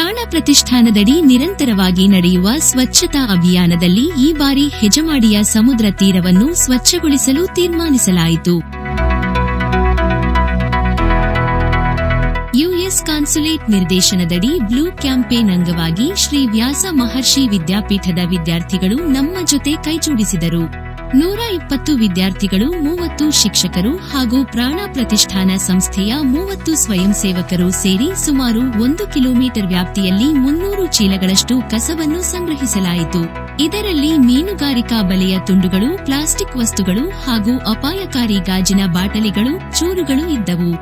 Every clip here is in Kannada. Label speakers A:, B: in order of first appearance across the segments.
A: ಪ್ರಾಣ ಪ್ರತಿಷ್ಠಾನದಡಿ ನಿರಂತರವಾಗಿ ನಡೆಯುವ ಸ್ವಚ್ಛತಾ ಅಭಿಯಾನದಲ್ಲಿ ಈ ಬಾರಿ ಹೆಜಮಾಡಿಯ ಸಮುದ್ರ ತೀರವನ್ನು ಸ್ವಚ್ಛಗೊಳಿಸಲು ತೀರ್ಮಾನಿಸಲಾಯಿತು. ಯುಎಸ್ ಕಾನ್ಸುಲೇಟ್ ನಿರ್ದೇಶನದಡಿ ಬ್ಲೂ ಕ್ಯಾಂಪೇನ್ ಅಂಗವಾಗಿ ಶ್ರೀ ವ್ಯಾಸ ಮಹರ್ಷಿ ವಿದ್ಯಾಪೀಠದ ವಿದ್ಯಾರ್ಥಿಗಳು ನಮ್ಮ ಜೊತೆ ಕೈಜೋಡಿಸಿದರು. ನೂರ ಇಪ್ಪತ್ತು ವಿದ್ಯಾರ್ಥಿಗಳು, ಮೂವತ್ತು ಶಿಕ್ಷಕರು ಹಾಗೂ ಪ್ರಾಣ ಪ್ರತಿಷ್ಠಾನ ಸಂಸ್ಥೆಯ ಮೂವತ್ತು ಸ್ವಯಂ ಸೇವಕರು ಸೇರಿ ಸುಮಾರು ಒಂದು ಕಿಲೋಮೀಟರ್ ವ್ಯಾಪ್ತಿಯಲ್ಲಿ ಮುನ್ನೂರು ಚೀಲಗಳಷ್ಟು ಕಸವನ್ನು ಸಂಗ್ರಹಿಸಲಾಯಿತು. ಇದರಲ್ಲಿ ಮೀನುಗಾರಿಕಾ ಬಲೆಯ ತುಂಡುಗಳು, ಪ್ಲಾಸ್ಟಿಕ್ ವಸ್ತುಗಳು ಹಾಗೂ ಅಪಾಯಕಾರಿ ಗಾಜಿನ ಬಾಟಲಿಗಳು, ಚೂರುಗಳು ಇದ್ದವು.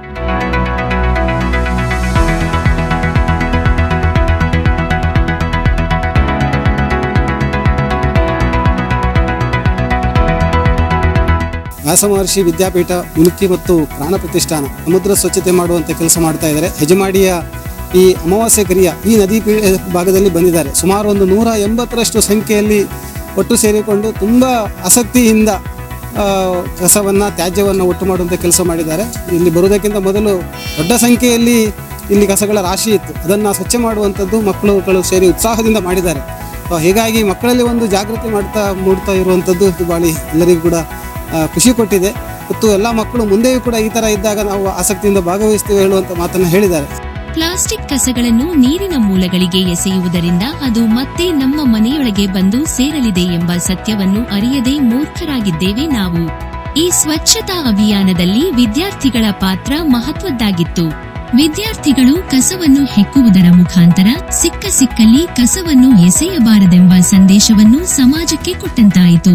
B: ವ್ಯಾಸ ಮಹರ್ಷಿ ವಿದ್ಯಾಪೀಠ ಮುಲ್ಕಿ ಮತ್ತು ಪ್ರಾಣ ಪ್ರತಿಷ್ಠಾನ, ಸಮುದ್ರ ಸ್ವಚ್ಛತೆ ಮಾಡುವಂಥ ಕೆಲಸ ಮಾಡ್ತಾ ಇದ್ದಾರೆ. ಹೆಜಮಾಡಿಯ ಈ ಅಮಾವಾಸ್ಯೆ ಕರಿಯ ಈ ನದಿ ಭಾಗದಲ್ಲಿ ಬಂದಿದ್ದಾರೆ. ಸುಮಾರು ಒಂದು ನೂರ ಎಂಬತ್ತರಷ್ಟು ಸಂಖ್ಯೆಯಲ್ಲಿ ಒಟ್ಟು ಸೇರಿಕೊಂಡು ತುಂಬ ಆಸಕ್ತಿಯಿಂದ ಕಸವನ್ನು ತ್ಯಾಜ್ಯವನ್ನು ಒಟ್ಟು ಮಾಡುವಂಥ ಕೆಲಸ ಮಾಡಿದ್ದಾರೆ. ಇಲ್ಲಿ ಬರುವುದಕ್ಕಿಂತ ಮೊದಲು ದೊಡ್ಡ ಸಂಖ್ಯೆಯಲ್ಲಿ ಇಲ್ಲಿ ಕಸಗಳ ರಾಶಿ ಇತ್ತು. ಅದನ್ನು ಸ್ವಚ್ಛ ಮಾಡುವಂಥದ್ದು ಮಕ್ಕಳುಗಳು ಸೇರಿ ಉತ್ಸಾಹದಿಂದ ಮಾಡಿದ್ದಾರೆ. ಹೀಗಾಗಿ ಮಕ್ಕಳಲ್ಲಿ ಒಂದು ಜಾಗೃತಿ ಮಾಡ್ತಾ, ಮೂಡ್ತಾ ಇರುವಂಥದ್ದು ಬಾಳಿ ಎಲ್ಲರಿಗೂ ಕೂಡ ಖುಷಿ ಕೊಟ್ಟಿದೆ. ಮತ್ತು ಎಲ್ಲ ಮಕ್ಕಳು ಮುಂದೆಯೂ ಕೂಡ ಈ ಥರ ಇದ್ದಾಗ ನಾವು ಆಸಕ್ತಿಯಿಂದ ಭಾಗವಹಿಸ್ತೀವಿ ಹೇಳುವಂಥ ಮಾತನ್ನು ಹೇಳಿದ್ದಾರೆ.
A: ಪ್ಲಾಸ್ಟಿಕ್ ಕಸಗಳನ್ನು ನೀರಿನ ಮೂಲಗಳಿಗೆ ಎಸೆಯುವುದರಿಂದ ಅದು ಮತ್ತೆ ನಮ್ಮ ಮನೆಯೊಳಗೆ ಬಂದು ಸೇರಲಿದೆ ಎಂಬ ಸತ್ಯವನ್ನು ಅರಿಯದೆ ಮೂರ್ಖರಾಗಿದ್ದೇವೆ ನಾವು. ಈ ಸ್ವಚ್ಛತಾ ಅಭಿಯಾನದಲ್ಲಿ ವಿದ್ಯಾರ್ಥಿಗಳ ಪಾತ್ರ ಮಹತ್ವದ್ದಾಗಿತ್ತು. ವಿದ್ಯಾರ್ಥಿಗಳು ಕಸವನ್ನು ಹೆಕ್ಕುವುದರ ಮುಖಾಂತರ ಸಿಕ್ಕ ಸಿಕ್ಕಲ್ಲಿ ಕಸವನ್ನು ಎಸೆಯಬಾರದೆಂಬ ಸಂದೇಶವನ್ನು ಸಮಾಜಕ್ಕೆ ಕೊಟ್ಟಂತಾಯಿತು.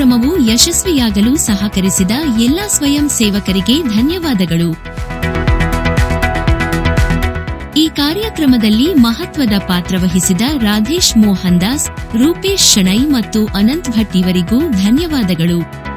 A: ಕಾರ್ಯಕ್ರಮವು ಯಶಸ್ವಿಯಾಗಲು ಸಹಕರಿಸಿದ ಎಲ್ಲ ಸ್ವಯಂ ಸೇವಕರಿಗೆ ಧನ್ಯವಾದಗಳು. ಈ ಕಾರ್ಯಕ್ರಮದಲ್ಲಿ ಮಹತ್ವದ ಪಾತ್ರ ವಹಿಸಿದ ರಾಧೇಶ್ ಮೋಹನ್ ದಾಸ್, ರೂಪೇಶ್ ಶಣೈ ಮತ್ತು ಅನಂತ್ ಭಟ್ ಇವರಿಗೂ ಧನ್ಯವಾದಗಳು.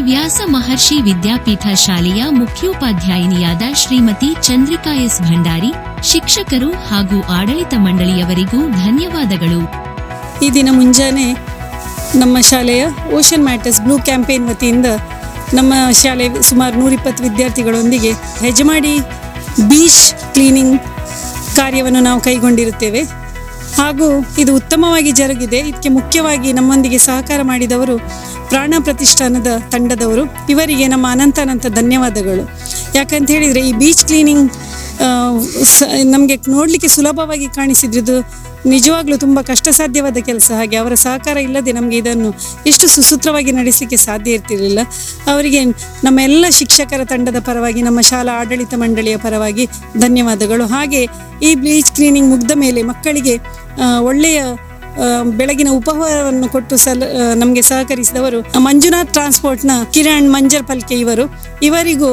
A: ವ್ಯಾಸ ಮಹರ್ಷಿ ವಿದ್ಯಾಪೀಠ ಶಾಲೆಯ ಮುಖ್ಯೋಪಾಧ್ಯಾಯಿನಿಯಾದ ಶ್ರೀಮತಿ ಚಂದ್ರಿಕಾ ಎಸ್ ಭಂಡಾರಿ, ಶಿಕ್ಷಕರು ಹಾಗೂ ಆಡಳಿತ ಮಂಡಳಿಯವರಿಗೂ ಧನ್ಯವಾದಗಳು.
C: ಈ ದಿನ ಮುಂಜಾನೆ ನಮ್ಮ ಶಾಲೆಯ ಓಷನ್ ಮ್ಯಾಟರ್ಸ್ ಬ್ಲೂ ಕ್ಯಾಂಪೇನ್ ವತಿಯಿಂದ ನಮ್ಮ ಶಾಲೆ ಸುಮಾರು ನೂರಿಪ್ಪತ್ತು ವಿದ್ಯಾರ್ಥಿಗಳೊಂದಿಗೆ ಹೆಜಮಾಡಿ ಬೀಚ್ ಕ್ಲೀನಿಂಗ್ ಕಾರ್ಯವನ್ನು ನಾವು ಕೈಗೊಂಡಿರುತ್ತೇವೆ. ಹಾಗೂ ಇದು ಉತ್ತಮವಾಗಿ ಜರುಗಿದೆ. ಇದಕ್ಕೆ ಮುಖ್ಯವಾಗಿ ನಮ್ಮೊಂದಿಗೆ ಸಹಕಾರ ಮಾಡಿದವರು ಪ್ರಾಣ ಪ್ರತಿಷ್ಠಾನದ ತಂಡದವರು, ಇವರಿಗೆ ನಮ್ಮ ಅನಂತ ಧನ್ಯವಾದಗಳು. ಯಾಕಂತ ಹೇಳಿದರೆ ಈ ಬೀಚ್ ಕ್ಲೀನಿಂಗ್ ನಮಗೆ ನೋಡಲಿಕ್ಕೆ ಸುಲಭವಾಗಿ ಕಾಣಿಸಿದ್ರದು ನಿಜವಾಗ್ಲೂ ತುಂಬ ಕಷ್ಟ ಸಾಧ್ಯವಾದ ಕೆಲಸ. ಹಾಗೆ ಅವರ ಸಹಕಾರ ಇಲ್ಲದೆ ನಮಗೆ ಇದನ್ನು ಎಷ್ಟು ಸುಸೂತ್ರವಾಗಿ ನಡೆಸಲಿಕ್ಕೆ ಸಾಧ್ಯ ಇರ್ತಿರಲಿಲ್ಲ. ಅವರಿಗೆ ನಮ್ಮ ಎಲ್ಲ ಶಿಕ್ಷಕರ ತಂಡದ ಪರವಾಗಿ, ನಮ್ಮ ಶಾಲಾ ಆಡಳಿತ ಮಂಡಳಿಯ ಪರವಾಗಿ ಧನ್ಯವಾದಗಳು. ಹಾಗೆ ಈ ಬ್ಲೀಚ್ ಕ್ಲೀನಿಂಗ್ ಮುಗ್ದ ಮೇಲೆ ಮಕ್ಕಳಿಗೆ ಒಳ್ಳೆಯ ಬೆಳಗಿನ ಉಪಹಾರವನ್ನು ಕೊಟ್ಟು ಸಲ ನಮಗೆ ಸಹಕರಿಸಿದವರು ಮಂಜುನಾಥ್ ಟ್ರಾನ್ಸ್ಪೋರ್ಟ್ನ ಕಿರಣ್ ಮಂಜರ್ ಪಲ್ಕೆ ಇವರು. ಇವರಿಗೂ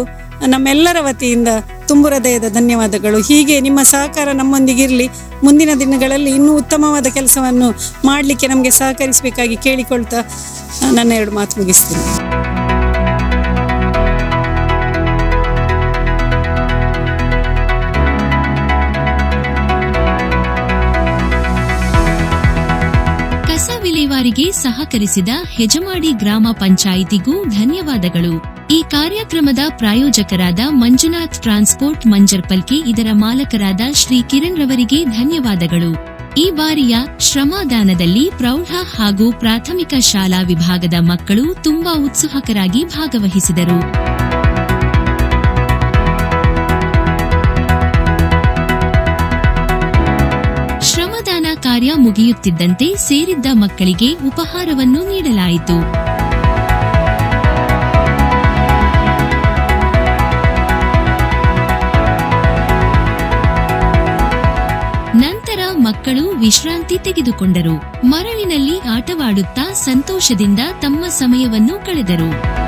C: ನಮ್ಮೆಲ್ಲರ ವತಿಯಿಂದ ತುಂಬು ಹೃದಯದ ಧನ್ಯವಾದಗಳು. ಹೀಗೆ ನಿಮ್ಮ ಸಹಕಾರ ನಮ್ಮೊಂದಿಗಿರಲಿ, ಮುಂದಿನ ದಿನಗಳಲ್ಲಿ ಇನ್ನೂ ಉತ್ತಮವಾದ ಕೆಲಸವನ್ನು ಮಾಡಲಿಕ್ಕೆ ನಮಗೆ ಸಹಕರಿಸಬೇಕಾಗಿ ಕೇಳಿಕೊಳ್ತಾ ನನ್ನ ಎರಡು ಮಾತು ಮುಗಿಸ್ತೀನಿ.
A: ವಿಲೇವಾರಿಗೆ ಸಹಕರಿಸಿದ ಹೆಜಮಾಡಿ ಗ್ರಾಮ ಪಂಚಾಯಿತಿಗೂ ಧನ್ಯವಾದಗಳು. ಈ ಕಾರ್ಯಕ್ರಮದ ಪ್ರಾಯೋಜಕರಾದ ಮಂಜುನಾಥ್ ಟ್ರಾನ್ಸ್ಪೋರ್ಟ್ ಮಂಜರ್ಪಲ್ಕೆ ಇದರ ಮಾಲಕರಾದ ಶ್ರೀ ಕಿರಣ್ ರವರಿಗೆ ಧನ್ಯವಾದಗಳು. ಈ ಬಾರಿಯ ಶ್ರಮದಾನದಲ್ಲಿ ಪ್ರೌಢ ಹಾಗೂ ಪ್ರಾಥಮಿಕ ಶಾಲಾ ವಿಭಾಗದ ಮಕ್ಕಳು ತುಂಬಾ ಉತ್ಸುಹಕರಾಗಿ ಭಾಗವಹಿಸಿದರು. ಕಾರ್ಯ ಮುಗಿಯುತ್ತಿದ್ದಂತೆ ಸೇರಿದ್ದ ಮಕ್ಕಳಿಗೆ ಉಪಹಾರವನ್ನು ನೀಡಲಾಯಿತು. ನಂತರ ಮಕ್ಕಳು ವಿಶ್ರಾಂತಿ ತೆಗೆದುಕೊಂಡರು. ಮರಳಿನಲ್ಲಿ ಆಟವಾಡುತ್ತಾ ಸಂತೋಷದಿಂದ ತಮ್ಮ ಸಮಯವನ್ನು ಕಳೆದರು.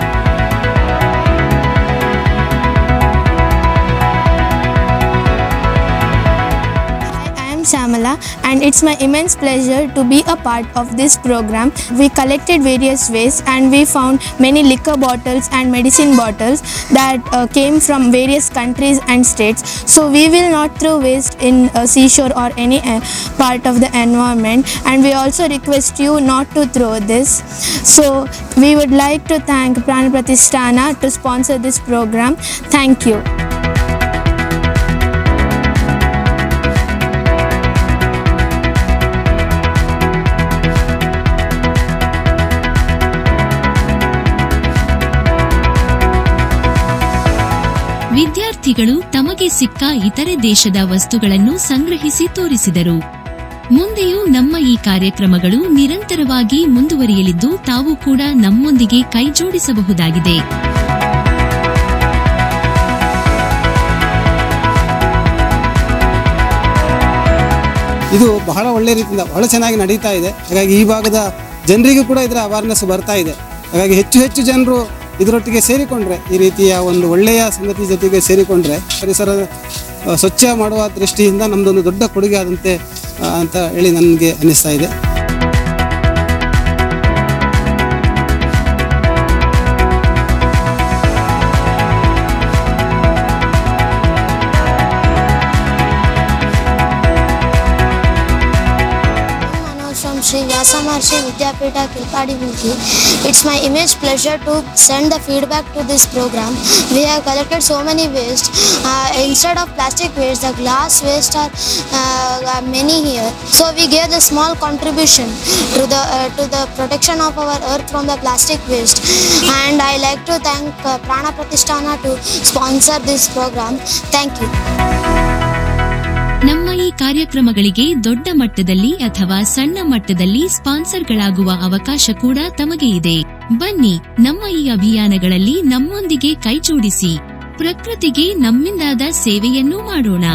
D: And it's my immense pleasure to be a part of this program. We collected various waste and we found many liquor bottles and medicine bottles that uh, came from various countries and states. So we will not throw waste in a seashore or any uh, part of the environment and we also request you not to throw this. So we would like to thank Prana Pratishtana to sponsor this program. Thank you.
A: ವಿದ್ಯಾರ್ಥಿಗಳು ತಮಗೆ ಸಿಕ್ಕ ಇತರೆ ದೇಶದ ವಸ್ತುಗಳನ್ನು ಸಂಗ್ರಹಿಸಿ ತೋರಿಸಿದರು. ಮುಂದೆಯೂ ನಮ್ಮ ಈ ಕಾರ್ಯಕ್ರಮಗಳು ನಿರಂತರವಾಗಿ ಮುಂದುವರಿಯಲಿದ್ದು ತಾವು ಕೂಡ ನಮ್ಮೊಂದಿಗೆ ಕೈಜೋಡಿಸಬಹುದಾಗಿದೆ
B: ಇದು ಬಹಳ ಒಳ್ಳೆ ರೀತಿಯಿಂದ ಬಹಳ ಚೆನ್ನಾಗಿ ನಡೀತಾ ಇದೆ. ಹಾಗಾಗಿ ಈ ಭಾಗದ ಜನರಿಗೂ ಕೂಡ ಇದರ ಅವೇರ್ನೆಸ್ ಬರ್ತಾ ಇದೆ. ಹಾಗಾಗಿ ಹೆಚ್ಚು ಹೆಚ್ಚು ಜನರು ಇದರೊಟ್ಟಿಗೆ ಸೇರಿಕೊಂಡ್ರೆ, ಈ ರೀತಿಯ ಒಂದು ಒಳ್ಳೆಯ ಸಂಗತಿ ಜೊತೆಗೆ ಸೇರಿಕೊಂಡ್ರೆ, ಪರಿಸರ ಸ್ವಚ್ಛ ಮಾಡುವ ದೃಷ್ಟಿಯಿಂದ ನಮ್ಮದೊಂದು ದೊಡ್ಡ ಕೊಡುಗೆ ಆದಂತೆ ಅಂತ ಹೇಳಿ ನನಗೆ ಅನ್ನಿಸ್ತಾ ಇದೆ.
E: Vidyapita Kilpadi. It's my immense pleasure to send the feedback to this program. We have collected so many waste. Uh, instead of plastic waste, the glass waste are, uh, are many here. So we gave the small contribution to the uh, to the protection of our earth from the plastic waste. And I like to thank uh, Prana Pratishtana to sponsor this program. Thank you.
A: ನಮ್ಮ ಈ ಕಾರ್ಯಕ್ರಮಗಳಿಗೆ ದೊಡ್ಡ ಮಟ್ಟದಲ್ಲಿ ಅಥವಾ ಸಣ್ಣ ಮಟ್ಟದಲ್ಲಿ ಸ್ಪಾನ್ಸರ್ಗಳಾಗುವ ಅವಕಾಶ ಕೂಡ ತಮಗೆ ಇದೆ. ಬನ್ನಿ, ನಮ್ಮ ಈ ಅಭಿಯಾನಗಳಲ್ಲಿ ನಮ್ಮೊಂದಿಗೆ ಕೈಜೋಡಿಸಿ. ಪ್ರಕೃತಿಗೆ ನಮ್ಮಿಂದಾದ ಸೇವೆಯನ್ನೂ ಮಾಡೋಣ.